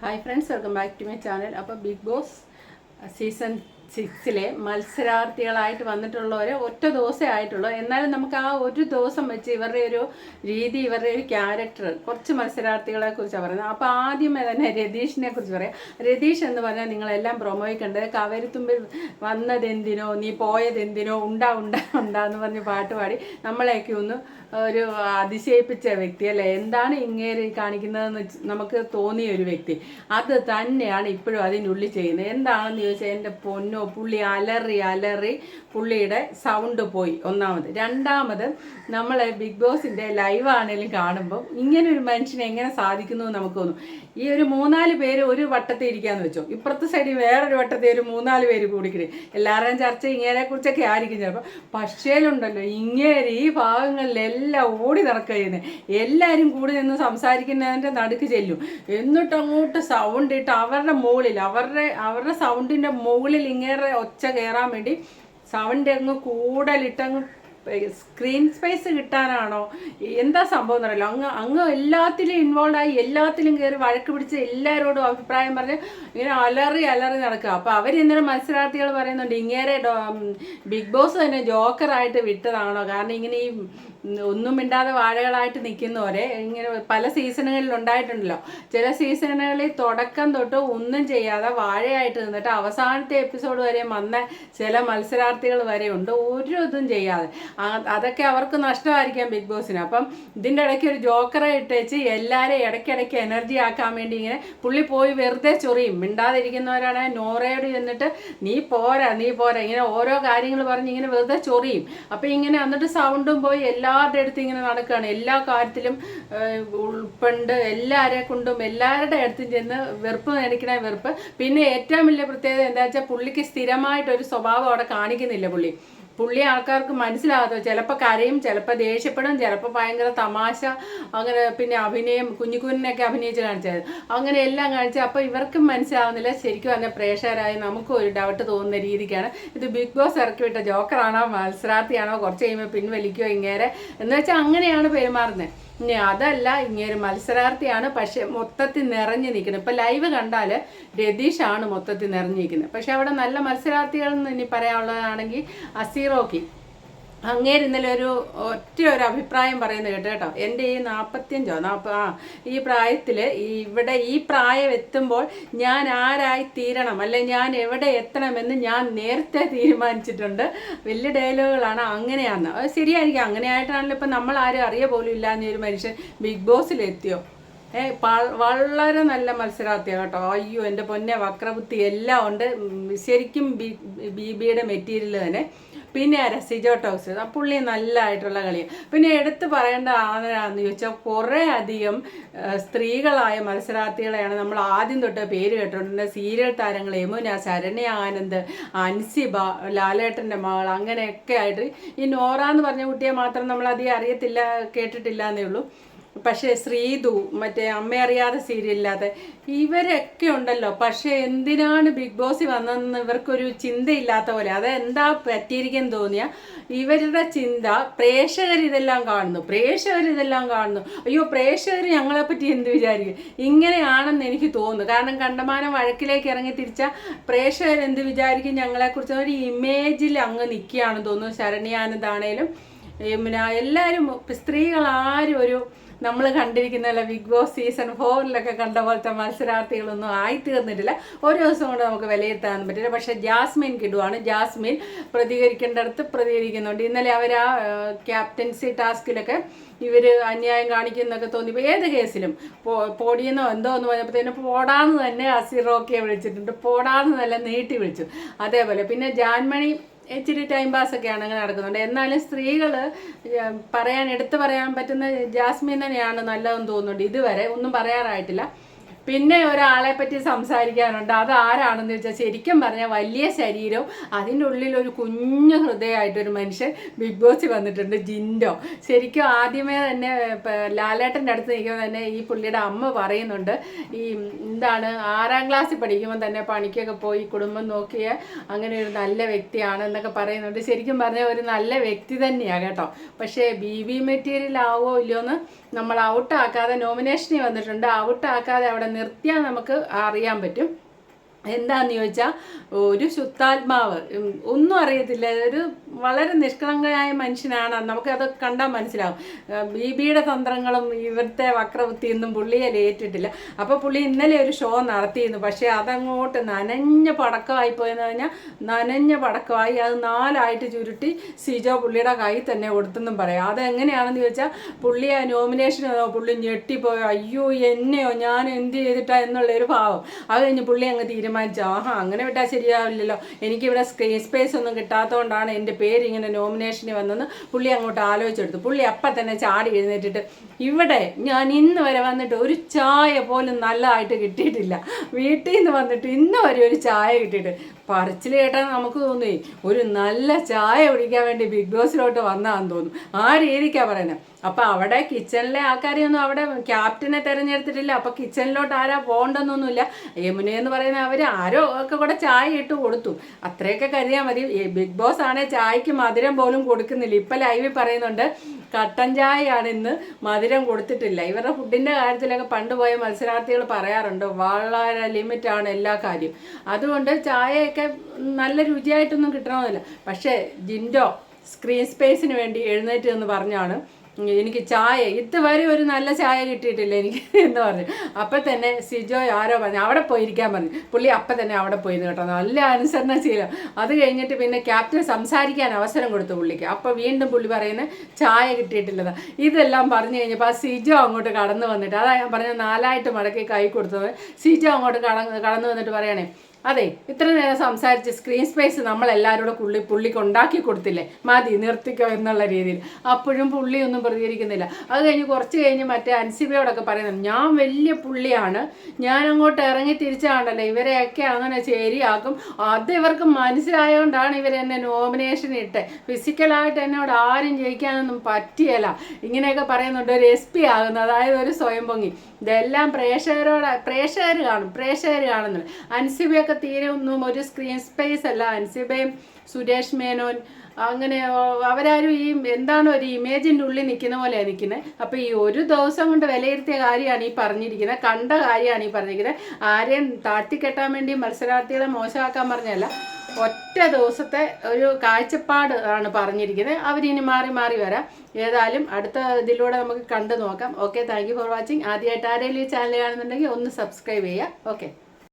Hi friends welcome back to my channel അപ്പോൾ big boss season സിക്സിലെ മത്സരാർത്ഥികളായിട്ട് വന്നിട്ടുള്ളവർ ഒറ്റ ദിവസമേ ആയിട്ടുള്ളൂ. എന്നാലും നമുക്ക് ആ ഒരു ദിവസം വെച്ച് ഇവരുടെ ഒരു രീതി ഇവരുടെ ഒരു ക്യാരക്ടർ കുറച്ച് മത്സരാർത്ഥികളെ കുറിച്ചാണ് പറയുന്നത്. അപ്പോൾ ആദ്യമേ തന്നെ രതീഷിനെ കുറിച്ച് പറയാം. രതീഷ് എന്ന് പറഞ്ഞാൽ നിങ്ങളെല്ലാം പ്രൊമോയിൽ കണ്ടത് കവരിത്തുമ്പിൽ വന്നതെന്തിനോ നീ പോയതെന്തിനോ ഉണ്ടാ ഉണ്ടാ ഉണ്ടാന്ന് പറഞ്ഞ് പാട്ട് പാടി നമ്മളെയൊക്കെ ഒന്ന് ഒരു അതിശയിപ്പിച്ച വ്യക്തി അല്ലേ? എന്താണ് ഇങ്ങേര് കാണിക്കുന്നതെന്ന് നമുക്ക് തോന്നിയ ഒരു വ്യക്തി. അത് തന്നെയാണ് ഇപ്പോഴും അതിനുള്ളിൽ ചെയ്യുന്നത്. എന്താണെന്ന് ചോദിച്ചാൽ എന്റെ പൊന്നോ പുള്ളി അലറി അലറി. പുള്ളിയുടെ സൗണ്ട് പോയി. ഒന്നാമത്. രണ്ടാമത് നമ്മൾ ബിഗ് ബോസിന്റെ ലൈവ് ആണെങ്കിലും കാണുമ്പോൾ ഇങ്ങനെ ഒരു മനുഷ്യനെ എങ്ങനെ സാധിക്കുന്നു എന്ന് നമുക്ക് തോന്നും. ഈ ഒരു മൂന്നാൽ പേര് ഒരു വട്ടത്തിൽ ഇരിക്കാന്ന് വെച്ചോ. ഇപ്പുറത്തെ സൈഡിൽ വേറൊരു വട്ടത്തിൽ ഒരു മൂന്നാൽ പേര് കൂടിക്കിടി. എല്ലാവരുടെയും ചർച്ച ഇങ്ങനെ കുറിച്ചൊക്കെ ആയിരിക്കും ചിലപ്പോൾ പക്ഷേലുണ്ടല്ലോ ഇങ്ങേര് ഈ ഭാഗങ്ങളിലെല്ലാം ഓടി നടക്കുന്നത് എല്ലാവരും കൂടി നിന്ന് സംസാരിക്കുന്നതിന്റെ നടുക്ക് ചെല്ലും. എന്നിട്ട് അങ്ങോട്ട് സൗണ്ട് ഇട്ട് അവരുടെ മുകളിൽ അവരുടെ അവരുടെ സൗണ്ടിന്റെ മുകളിൽ ഇങ്ങേറെ ഒച്ച കയറാൻ വേണ്ടി സൗണ്ട് അങ്ങ് കൂടുതലിട്ടങ്ങ് സ്ക്രീൻ സ്പേസ് കിട്ടാനാണോ? എന്താ സംഭവം എന്നറിയില്ല അങ്ങ് അങ്ങ് എല്ലാത്തിലും ഇൻവോൾവ് ആയി എല്ലാത്തിലും കയറി വഴക്ക് പിടിച്ച് എല്ലാവരോടും അഭിപ്രായം പറഞ്ഞ് ഇങ്ങനെ അലറി അലറി നടക്കുക. അപ്പോൾ അവർ ഇന്നലെ മത്സരാർത്ഥികൾ പറയുന്നുണ്ട് ഇങ്ങേരെ ബിഗ് ബോസ് തന്നെ ജോക്കറായിട്ട് വിട്ടതാണോ? കാരണം ഇങ്ങനെ ഈ ഒന്നും മിണ്ടാതെ വാഴകളായിട്ട് നിൽക്കുന്നവരെ ഇങ്ങനെ പല സീസണുകളിൽ ഉണ്ടായിട്ടുണ്ടല്ലോ. ചില സീസണുകളിൽ തുടക്കം തൊട്ട് ഒന്നും ചെയ്യാതെ വാഴയായിട്ട് നിന്നിട്ട് അവസാനത്തെ എപ്പിസോഡ് വരെ വന്ന ചില മത്സരാർത്ഥികൾ വരെ ഉണ്ട്. ഒരു ഇതും ചെയ്യാതെ അതൊക്കെ അവർക്ക് നഷ്ടമായിരിക്കാം ബിഗ് ബോസിന്. അപ്പം ഇതിന്റെ ഇടയ്ക്ക് ഒരു ജോക്കറെ ഇട്ടേച്ച് എല്ലാവരെയും ഇടയ്ക്കിടയ്ക്ക് എനർജി ആക്കാൻ വേണ്ടി ഇങ്ങനെ പുള്ളി പോയി വെറുതെ ചൊറിയും. മിണ്ടാതിരിക്കുന്നവരാണ് നോറയോട് ചെന്നിട്ട് നീ പോരാ നീ പോരാ. ഇങ്ങനെ ഓരോ കാര്യങ്ങൾ പറഞ്ഞ് ഇങ്ങനെ വെറുതെ ചൊറിയും. അപ്പം ഇങ്ങനെ എന്നിട്ട് സൗണ്ടും പോയി എല്ലാവരുടെ അടുത്ത് ഇങ്ങനെ നടക്കുകയാണ് എല്ലാ കാര്യത്തിലും ഉൾപ്പെണ്ട് എല്ലാവരെ കൊണ്ടും എല്ലാവരുടെ അടുത്തും ചെന്ന് വെറുപ്പ് നനയ്ക്കണ വെറുപ്പ്. പിന്നെ ഏറ്റവും വലിയ പ്രത്യേകത എന്താ വെച്ചാൽ പുള്ളിക്ക് സ്ഥിരമായിട്ടൊരു സ്വഭാവം അവിടെ കാണിക്കുന്നില്ല പുള്ളി. പുള്ളി ആൾക്കാർക്ക് മനസ്സിലാകാത്ത ചിലപ്പോൾ കരയും ചിലപ്പോൾ ദേഷ്യപ്പെടും ചിലപ്പോൾ ഭയങ്കര തമാശ അങ്ങനെ പിന്നെ അഭിനയം കുഞ്ഞിക്കുഞ്ഞിനൊക്കെ അഭിനയിച്ച് കാണിച്ചത്. അങ്ങനെ എല്ലാം കാണിച്ച് അപ്പോൾ ഇവർക്കും മനസ്സിലാവുന്നില്ല. ശരിക്കും പറഞ്ഞാൽ പ്രേക്ഷകരായി നമുക്കും ഒരു ഡൗട്ട് തോന്നുന്ന രീതിക്കാണ്. ഇത് ബിഗ് ബോസ് ഇറക്കി വിട്ട ജോക്കറാണോ മത്സരാർത്ഥിയാണോ കുറച്ച് കഴിയുമ്പോൾ പിൻവലിക്കുകയോ ഇങ്ങേരെ? എന്ന് വെച്ചാൽ അങ്ങനെയാണ് പെരുമാറുന്നത് ഇനി അതല്ല ഇങ്ങനെ മത്സരാർത്ഥിയാണ് പക്ഷെ മൊത്തത്തിൽ നിറഞ്ഞു നിൽക്കുന്നത്. ഇപ്പം ലൈവ് കണ്ടാൽ രതീഷാണ് മൊത്തത്തിൽ നിറഞ്ഞിരിക്കുന്നത് പക്ഷെ അവിടെ നല്ല മത്സരാർത്ഥികൾ എന്ന് ഇനി പറയാനുള്ളതാണെങ്കിൽ അസീറോക്കി. അങ്ങേര് ഇന്നലെ ഒരു ഒറ്റ ഒരു അഭിപ്രായം പറയുന്നത് കേട്ടോ കേട്ടോ. എന്റെ ഈ നാൽപ്പത്തിയഞ്ചോ നാൽപ്പ ആ ഈ പ്രായത്തിൽ ഇവിടെ ഈ പ്രായം എത്തുമ്പോൾ ഞാൻ ആരായി തീരണം അല്ലെ ഞാൻ എവിടെ എത്തണമെന്ന് ഞാൻ നേരത്തെ തീരുമാനിച്ചിട്ടുണ്ട്. വലിയ ഡയലോഗുകളാണ് അങ്ങനെയാന്ന്. ശരിയായിരിക്കും. അങ്ങനെയായിട്ടാണല്ലോ ഇപ്പം നമ്മൾ ആരും അറിയ പോലും ഇല്ലാന്ന് ഒരു മനുഷ്യൻ ബിഗ് ബോസിലെത്തിയോ? ഏ പ- വളരെ നല്ല മത്സരാർത്ഥിയാണ് കേട്ടോ. അയ്യോ എന്റെ പൊന്നെ വക്രബുദ്ധി എല്ലാം ഉണ്ട്. ശരിക്കും ബി ബിയുടെ മെറ്റീരിയൽ തന്നെ. പിന്നെ ആരാ? സിജോ ടോക്സ് ആ പുള്ളി നല്ലതായിട്ടുള്ള കളിയാണ് പിന്നെ എടുത്തു പറയേണ്ട ആരാന്ന് ചോദിച്ചാൽ കുറേ അധികം സ്ത്രീകളായ മത്സരാർത്ഥികളെയാണ് നമ്മൾ ആദ്യം തൊട്ട് പേര് കേട്ടിട്ടുണ്ട്. സീരിയൽ താരങ്ങൾ യമുന ശരണ്യ ആനന്ദ് അൻസിബ ലാലേട്ടന്റെ മകൾ അങ്ങനെയൊക്കെ ആയിട്ട്. ഈ നോറ എന്ന് പറഞ്ഞ കുട്ടിയെ മാത്രം നമ്മൾ അധികം അറിയത്തില്ല കേട്ടിട്ടില്ല എന്നേ ഉള്ളൂ. പക്ഷേ ശ്രീതു മറ്റേ അമ്മ അറിയാതെ സീരിയലില്ലാതെ ഇവരൊക്കെ ഉണ്ടല്ലോ. പക്ഷേ എന്തിനാണ് ബിഗ് ബോസ് വന്നതെന്ന് ഇവർക്കൊരു ചിന്തയില്ലാത്ത പോലെ. അത് എന്താ പറ്റിയിരിക്കുന്നു തോന്നിയ? ഇവരുടെ ചിന്ത പ്രേക്ഷകർ ഇതെല്ലാം കാണുന്നു പ്രേക്ഷകർ ഇതെല്ലാം കാണുന്നു. അയ്യോ പ്രേക്ഷകർ ഞങ്ങളെപ്പറ്റി എന്ത് വിചാരിക്കും? ഇങ്ങനെയാണെന്ന് എനിക്ക് തോന്നുന്നു. കാരണം കണ്ടമാനം വഴക്കിലേക്ക് ഇറങ്ങി തിരിച്ച പ്രേക്ഷകർ എന്ത് വിചാരിക്കും? ഞങ്ങളെക്കുറിച്ച് ഒരു ഇമേജിൽ അങ്ങ് നിൽക്കുകയാണെന്ന് തോന്നുന്നു. ശരണ്യാനന്ദാണേലും യമുന എല്ലാവരും സ്ത്രീകൾ ആരും ഒരു നമ്മൾ കണ്ടിരിക്കുന്ന ബിഗ് ബോസ് സീസൺ ഫോറിലൊക്കെ കണ്ട പോലത്തെ മത്സരാർത്ഥികളൊന്നും ആയിത്തീർന്നിട്ടില്ല. ഒരു ദിവസം കൊണ്ട് നമുക്ക് വിലയിരുത്താൻ പറ്റില്ല. പക്ഷേ ജാസ്മിൻ കിടുവാണ്. ജാസ്മിൻ പ്രതികരിക്കേണ്ടടുത്ത് പ്രതികരിക്കുന്നുണ്ട്. ഇന്നലെ അവർ ആ ക്യാപ്റ്റൻസി ടാസ്കിലൊക്കെ ഇവർ അന്യായം കാണിക്കുന്നൊക്കെ തോന്നിയപ്പോൾ ഏത് കേസിലും പൊടിയെന്നോ എന്തോ എന്ന് പറഞ്ഞപ്പോഴത്തേനും പോടാന്ന് തന്നെ അസിറോക്കെ വിളിച്ചിട്ടുണ്ട്. പോടാന്ന് നല്ല നീട്ടി വിളിച്ചു. അതേപോലെ പിന്നെ ജാൻമണി ഇച്ചിരി ടൈം പാസ് ഒക്കെയാണ് അങ്ങനെ നടക്കുന്നുണ്ട്. എന്നാലും സ്ത്രീകൾ പറയാൻ എടുത്തു പറയാൻ പറ്റുന്ന ജാസ്മിൻ തന്നെയാണ് നല്ലതെന്ന് തോന്നുന്നുണ്ട്. ഇതുവരെ ഒന്നും പറയാറായിട്ടില്ല. പിന്നെ ഒരാളെ പറ്റി സംസാരിക്കാനുണ്ട്. അത് ആരാണെന്ന് വെച്ചാൽ ശരിക്കും പറഞ്ഞാൽ വലിയ ശരീരവും അതിന്റെ ഉള്ളിൽ ഒരു കുഞ്ഞു ഹൃദയമായിട്ടൊരു മനുഷ്യൻ ബിഗ് ബോസിൽ വന്നിട്ടുണ്ട് ജിൻഡോ. ശരിക്കും ആദ്യമേ തന്നെ ലാലേട്ടന്റെ അടുത്ത് നിൽക്കുമ്പോൾ തന്നെ ഈ പുള്ളിയുടെ അമ്മ പറയുന്നുണ്ട് ഈ എന്താണ് ആറാം ക്ലാസ്സിൽ പഠിക്കുമ്പോൾ തന്നെ പണിക്കൊക്കെ പോയി കുടുംബം നോക്കിയ അങ്ങനെ ഒരു നല്ല വ്യക്തിയാണ് എന്നൊക്കെ പറയുന്നുണ്ട്. ശരിക്കും പറഞ്ഞാൽ ഒരു നല്ല വ്യക്തി തന്നെയാണ് കേട്ടോ. പക്ഷേ ബി വി മെറ്റീരിയൽ ആവോ ഇല്ലയോ എന്ന് നമ്മൾ ഔട്ടാക്കാതെ നോമിനേഷനിൽ വന്നിട്ടുണ്ട്. ഔട്ടാക്കാതെ അവിടെ നിർത്തിയാൽ നമുക്ക് അറിയാൻ പറ്റും. എന്താന്ന് ചോദിച്ചാൽ ഒരു ശുദ്ധാത്മാവ്. ഒന്നും അറിയത്തില്ല. ഒരു വളരെ നിഷ്കളങ്കനായ മനുഷ്യനാണ്. നമുക്കത് കണ്ടാൽ മനസ്സിലാവും. ബിബിയുടെ തന്ത്രങ്ങളും ഇവിടുത്തെ വക്രവൃത്തിയൊന്നും പുള്ളിയെ ഏറ്റിട്ടില്ല. അപ്പോൾ പുള്ളി ഇന്നലെ ഒരു ഷോ നടത്തിയിരുന്നു. പക്ഷേ അതങ്ങോട്ട് നനഞ്ഞ പടക്കമായി പോയെന്ന് പറഞ്ഞാൽ നനഞ്ഞ പടക്കമായി. അത് നാലായിട്ട് ചുരുട്ടി സിജോ പുള്ളിയുടെ കൈ തന്നെ കൊടുത്തെന്നും പറയാം. അതെങ്ങനെയാണെന്ന് ചോദിച്ചാൽ പുള്ളി ആ നോമിനേഷൻ പുള്ളി ഞെട്ടിപ്പോയോ അയ്യോ എന്നെയോ ഞാൻ എന്ത് ചെയ്തിട്ടാ എന്നുള്ളൊരു ഭാവം. അത് കഴിഞ്ഞ് പുള്ളി അങ്ങ് തീരുമാനിച്ചു ആഹാ അങ്ങനെ വിട്ടാൽ ശരിയാവില്ലല്ലോ. എനിക്കിവിടെ സ്ക്രീൻ സ്പേസ് ഒന്നും കിട്ടാത്തതുകൊണ്ടാണ് എന്റെ പേര് ഇങ്ങനെ നോമിനേഷന് വന്നെന്ന് പുള്ളി അങ്ങോട്ട് ആലോചിച്ചെടുത്തു. പുള്ളി അപ്പം തന്നെ ചാടി എഴുന്നേറ്റിട്ട് ഇവിടെ ഞാൻ ഇന്ന് വരെ വന്നിട്ട് ഒരു ചായ പോലും നല്ലതായിട്ട് കിട്ടിയിട്ടില്ല. വീട്ടിൽ നിന്ന് വന്നിട്ട് ഇന്ന് വരെ ഒരു ചായ കിട്ടിയിട്ട്. പറച്ചിൽ കേട്ടാൽ നമുക്ക് തോന്നുകയും ഒരു നല്ല ചായ കുടിക്കാൻ വേണ്ടി ബിഗ് ബോസിലോട്ട് വന്നാന്ന് തോന്നും ആ രീതിക്കാണ് പറയുന്നത് അപ്പം അവിടെ കിച്ചണിലെ ആൾക്കാരെയൊന്നും അവിടെ ക്യാപ്റ്റനെ തിരഞ്ഞെടുത്തിട്ടില്ല. അപ്പം കിച്ചണിലോട്ട് ആരാ പോകണ്ടെന്നൊന്നുമില്ല യമുന എന്ന് പറയുന്ന അവർ ആരോ ഒക്കെ കൂടെ ചായ ഇട്ട് കൊടുത്തു. അത്രയൊക്കെ കരുതിയാൽ മതി. ബിഗ് ബോസ് ആണെ ചായക്ക് മധുരം പോലും കൊടുക്കുന്നില്ല. ഇപ്പം ലൈവിൽ പറയുന്നുണ്ട് കട്ടൻ ചായയാണ് ഇന്ന് മധുരം കൊടുത്തിട്ടില്ല. ഇവരുടെ ഫുഡിന്റെ കാര്യത്തിലൊക്കെ പണ്ട് പോയ മത്സരാർത്ഥികൾ പറയാറുണ്ട് വളരെ ലിമിറ്റാണ് എല്ലാ കാര്യം. അതുകൊണ്ട് ചായയൊക്കെ നല്ല രുചിയായിട്ടൊന്നും കിട്ടണമെന്നില്ല. പക്ഷേ ജിൻഡോ സ്ക്രീൻ സ്പേസിന് വേണ്ടി എഴുന്നേറ്റ് എന്ന് പറഞ്ഞാണ് എനിക്ക് ചായ ഇതുവരെ ഒരു നല്ല ചായ കിട്ടിയിട്ടില്ല എനിക്ക് എന്ന് പറഞ്ഞു. അപ്പം തന്നെ സിജോ ആരോ പറഞ്ഞു അവിടെ പോയിരിക്കാൻ പറഞ്ഞു. പുള്ളി അപ്പം തന്നെ അവിടെ പോയി കേട്ടോ. നല്ല അനുസരണശീലം അത് കഴിഞ്ഞിട്ട് പിന്നെ ക്യാപ്റ്റൻ സംസാരിക്കാൻ അവസരം കൊടുത്തു പുള്ളിക്ക്. അപ്പോൾ വീണ്ടും പുള്ളി പറയുന്നത് ചായ കിട്ടിയിട്ടില്ലതാ. ഇതെല്ലാം പറഞ്ഞു കഴിഞ്ഞപ്പോൾ ആ സിജോ അങ്ങോട്ട് കടന്നു വന്നിട്ട് അതാ ഞാൻ പറഞ്ഞ നാലായിട്ട് മടക്കി കൈ കൊടുത്തത്. സിജോ അങ്ങോട്ട് കടന്ന് കടന്നു വന്നിട്ട് പറയണേ അതെ ഇത്ര നേരം സംസാരിച്ച് സ്ക്രീൻ സ്പേസ് നമ്മൾ പുള്ളി പുള്ളിക്ക് ഉണ്ടാക്കി കൊടുത്തില്ലേ? മതി നിർത്തിക്കോ എന്നുള്ള രീതിയിൽ. അപ്പോഴും പുള്ളി ഒന്നും പ്രതികരിക്കുന്നില്ല. അത് കഴിഞ്ഞ് കുറച്ച് കഴിഞ്ഞ് മറ്റേ അൻസിബയോടൊക്കെ പറയുന്നത് ഞാൻ വലിയ പുള്ളിയാണ്. ഞാൻ അങ്ങോട്ട് ഇറങ്ങി തിരിച്ചാണല്ലോ. ഇവരെയൊക്കെ അങ്ങനെ ശരിയാക്കും. അത് ഇവർക്ക് മനസ്സിലായതുകൊണ്ടാണ് ഇവർ എന്നെ നോമിനേഷൻ ഇട്ട്. ഫിസിക്കലായിട്ട് എന്നോട് ആരും ജയിക്കാനൊന്നും പറ്റിയല്ല. ഇങ്ങനെയൊക്കെ പറയുന്നുണ്ട് ഒരു എസ് പി ആകുന്നു അതായത് ഒരു സ്വയം പൊങ്ങി. ഇതെല്ലാം പ്രേക്ഷകരോട് പ്രേക്ഷകർ കാണും. പ്രേക്ഷകർ കാണുന്നുണ്ട് അൻസിബയൊക്കെ തീരെ ഒന്നും ഒരു സ്ക്രീൻ സ്പേസ് അല്ല. അൻസിബയും സുരേഷ് മേനോൻ അങ്ങനെ അവരാരും ഈ എന്താണ് ഒരു ഇമേജിന്റെ ഉള്ളിൽ നിൽക്കുന്ന പോലെയാണ് നിൽക്കുന്നത്. അപ്പോൾ ഈ ഒരു ദിവസം കൊണ്ട് വിലയിരുത്തിയ കാര്യമാണ് ഈ പറഞ്ഞിരിക്കുന്നത്. കണ്ട കാര്യമാണ് ഈ പറഞ്ഞിരിക്കുന്നത്. ആരെയും താഴ്ത്തിക്കെട്ടാൻ വേണ്ടി മത്സരാർത്ഥികളെ മോശമാക്കാൻ പറഞ്ഞല്ല ഒറ്റ ദിവസത്തെ ഒരു കാഴ്ചപ്പാട് ആണ് പറഞ്ഞിരിക്കുന്നത്. അവരിനി മാറി മാറി വരാം. ഏതായാലും അടുത്ത ഇതിലൂടെ നമുക്ക് കണ്ടു നോക്കാം. ഓക്കെ താങ്ക് ഫോർ വാച്ചിങ് ആദ്യമായിട്ട് ആരെങ്കിലും ഈ ചാനൽ കാണുന്നുണ്ടെങ്കിൽ ഒന്ന് സബ്സ്ക്രൈബ് ചെയ്യുക. ഓക്കെ